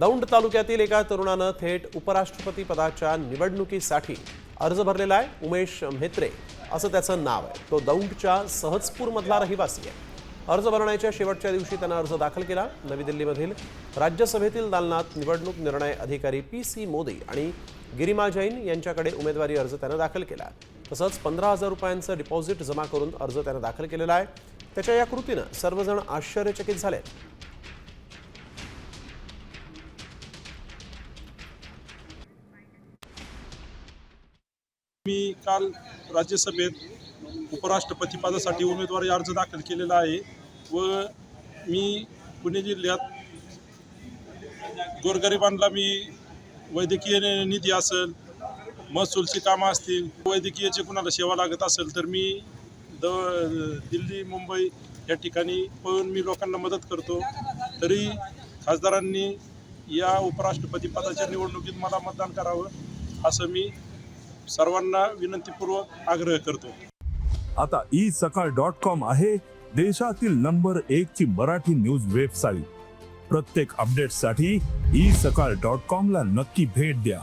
दौंड तालुक्यातील एका तरुणानं थेट उपराष्ट्रपती पदाच्या निवडणुकीसाठी अर्ज भरलेला आहे उमेश म्हेत्रे असं त्याचं नाव आहे. तो दौंडच्या सहजपूरमधला रहिवासी आहे. अर्ज भरण्याच्या शेवटच्या दिवशी त्यानं अर्ज दाखल केला. नवी दिल्लीमधील राज्यसभेतील दालनात निवडणूक निर्णय अधिकारी पी सी मोदी आणि गिरिमा जैन यांच्याकडे उमेदवारी अर्ज त्यानं दाखल केला. तसंच पंधरा हजार रुपयांचं डिपॉझिट जमा करून अर्ज त्यानं दाखल केलेला आहे. त्याच्या या कृतीनं सर्वजण आश्चर्यचकित झाले मी काल राज्यसभेत उपराष्ट्रपतीपदासाठी उमेदवारी अर्ज दाखल केलेला आहे व मी पुणे जिल्ह्यात गोरगरिबांना मी वैद्यकीय निधी असेल महसूलची कामं असतील वैद्यकीयची कुणाला सेवा लागत असेल तर मी द दिल्ली मुंबई या ठिकाणी पळून मी लोकांना मदत करतो. तरी खासदारांनी या उपराष्ट्रपती पदाच्या निवडणुकीत मला मतदान करावं असं मी सर्वांना विनंतीपूर्वक आग्रह करतो. आता ई सकाळ डॉट कॉम आहे देशातील नंबर एक ची मराठी न्यूज वेबसाईट. प्रत्येक अपडेटसाठी ई सकाळ डॉट कॉम ला नक्की भेट द्या.